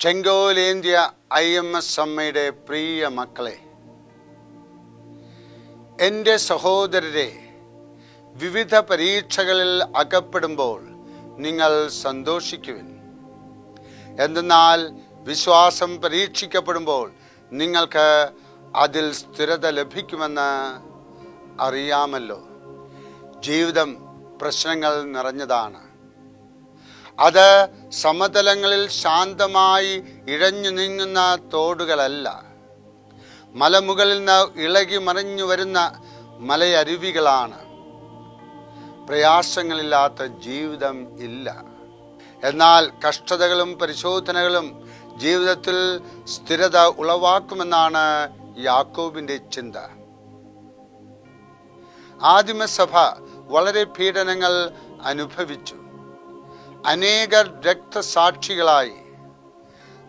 ചെങ്കോലേന്ത്യ I M S അമ്മയുടെ പ്രിയ മക്കളെ എന്റെ സഹോദരരെ വിവിധ പരീക്ഷകളിൽ അകപ്പെടുമ്പോൾ നിങ്ങൾ സന്തോഷിക്കുവിൻ. എന്തെന്നാൽ വിശ്വാസം പരീക്ഷിക്കപ്പെടുമ്പോൾ നിങ്ങൾക്ക് അതിൽ സ്ഥിരത ലഭിക്കുമെന്ന് അറിയാമല്ലോ. ജീവിതം പ്രശ്നങ്ങൾ നിറഞ്ഞതാണ്. അത് സമതലങ്ങളിൽ ശാന്തമായി ഇഴഞ്ഞു നീങ്ങുന്ന തോടുകളല്ല. മലമുകളിൽ നിന്ന് ഇളകി മറിഞ്ഞു വരുന്ന മലയരുവികളാണ്. പ്രയാസങ്ങളില്ലാത്ത ജീവിതം ഇല്ല. എന്നാൽ കഷ്ടതകളും പരിശോധനകളും ജീവിതത്തിൽ സ്ഥിരത ഉളവാക്കുമെന്നാണ് യാക്കോബിന്റെ ചിന്ത. ആദിമസഭ വളരെ പീഡനങ്ങൾ അനുഭവിച്ചു. അനേകർ രക്തസാക്ഷികളായി.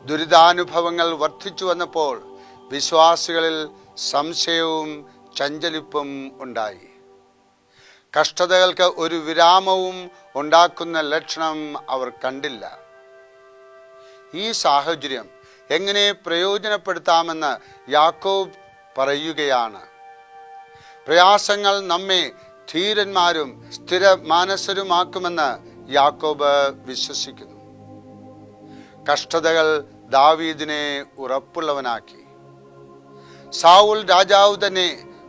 ദുരിതാനുഭവങ്ങൾ വർദ്ധിച്ചു വന്നപ്പോൾ വിശ്വാസികളിൽ സംശയവും ചഞ്ചലിപ്പും ഉണ്ടായി. കഷ്ടതകൾക്ക് ഒരു വിരാമവും ഉണ്ടാക്കുന്ന ലക്ഷണം അവർ കണ്ടില്ല. ഈ സാഹചര്യം എങ്ങനെ പ്രയോജനപ്പെടുത്താമെന്ന് യാക്കോബ് പറയുകയാണ്. പ്രയാസങ്ങൾ നമ്മെ ധീരന്മാരും സ്ഥിര മാനസരുമാക്കുമെന്ന് യാക്കോബ് വിശ്വസിക്കുന്നു. കഷ്ടതകൾ ദാവീദിനെ ഉറപ്പുള്ളവനാക്കി. സാവുൽ രാജാവ് തന്നെ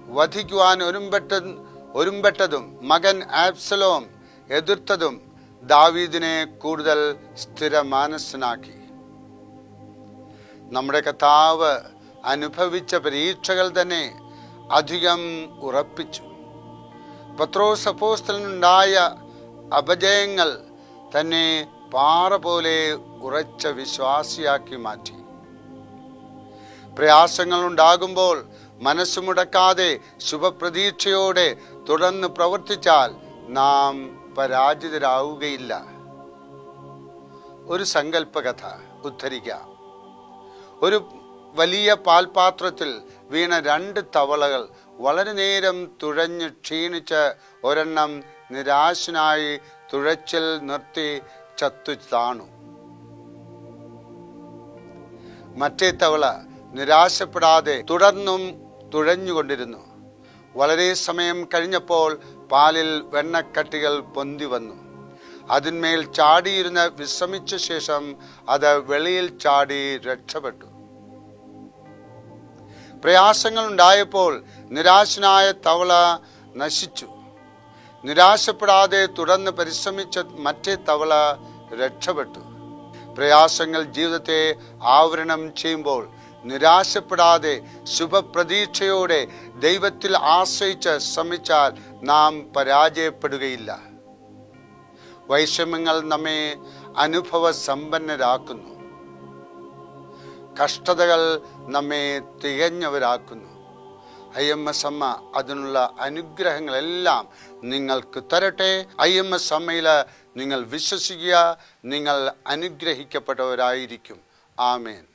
വധിക്കുവാൻ ഒരുമ്പെട്ട ഒരുമ്പെട്ടതും മകൻ ആബ്സലോം എതിർത്തതും ദാവീദിനെ കൂടുതൽ സ്ഥിരമാനസ്സനാക്കി നമ്മുടെ കഥാവ് അനുഭവിച്ച പരീക്ഷകൾ തന്നെ അധികം ഉറപ്പിച്ചു. പത്രോസ് അപ്പോസ്തലനുണ്ടായ അപജയങ്ങൾ തന്നെ പാറ പോലെ ഉറച്ച വിശ്വാസിയാക്കി മാറ്റി. പ്രയാസങ്ങൾ ഉണ്ടാകുമ്പോൾ മനസ്സ് മുടക്കാതെ ശുഭപ്രതീക്ഷയോടെ തുടർന്ന് പ്രവർത്തിച്ചാൽ നാം പരാജിതരാവുകയില്ല. ഒരു സങ്കല്പകഥ ഉദ്ധരിക്കാം. ഒരു വലിയ പാൽപാത്രത്തിൽ വീണ രണ്ട് തവളകൾ വളരെ നേരം തുഴഞ്ഞ് ക്ഷീണിച്ച് ഒരെണ്ണം നിരാശനായി തുഴച്ചിൽ നിർത്തി ചത്തു താണു. മറ്റേ തവള നിരാശപ്പെടാതെ തുടർന്നും തുഴഞ്ഞുകൊണ്ടിരുന്നു. വളരെ സമയം കഴിഞ്ഞപ്പോൾ പാലിൽ വെണ്ണക്കട്ടികൾ പൊന്തി വന്നു. അതിന്മേൽ ചാടിയിരുന്ന് വിശ്രമിച്ച ശേഷം അത് വെളിയിൽ ചാടി രക്ഷപ്പെട്ടു. പ്രയാസങ്ങൾ ഉണ്ടായപ്പോൾ നിരാശനായ തവള നശിച്ചു. നിരാശപ്പെടാതെ തുടർന്ന് പരിശ്രമിച്ച മറ്റേ തവള രക്ഷപ്പെട്ടു. പ്രയാസങ്ങൾ ജീവിതത്തെ ആവരണം ചെയ്യുമ്പോൾ നിരാശപ്പെടാതെ ശുഭപ്രതീക്ഷയോടെ ദൈവത്തിൽ ആശ്രയിച്ച് ശ്രമിച്ചാൽ നാം പരാജയപ്പെടുകയില്ല. വൈഷമ്യങ്ങൾ നമ്മെ അനുഭവ സമ്പന്നരാക്കുന്നു കഷ്ടതകൾ നമ്മെ തികഞ്ഞവരാക്കുന്നു. ഐ എം എസ് അമ്മ അതിനുള്ള അനുഗ്രഹങ്ങളെല്ലാം നിങ്ങൾക്ക് തരട്ടെ. ഐ എം എസ് അമ്മയിൽ നിങ്ങൾ വിശ്വസിക്കുക നിങ്ങൾ അനുഗ്രഹിക്കപ്പെട്ടവരായിരിക്കും. ആമേൻ.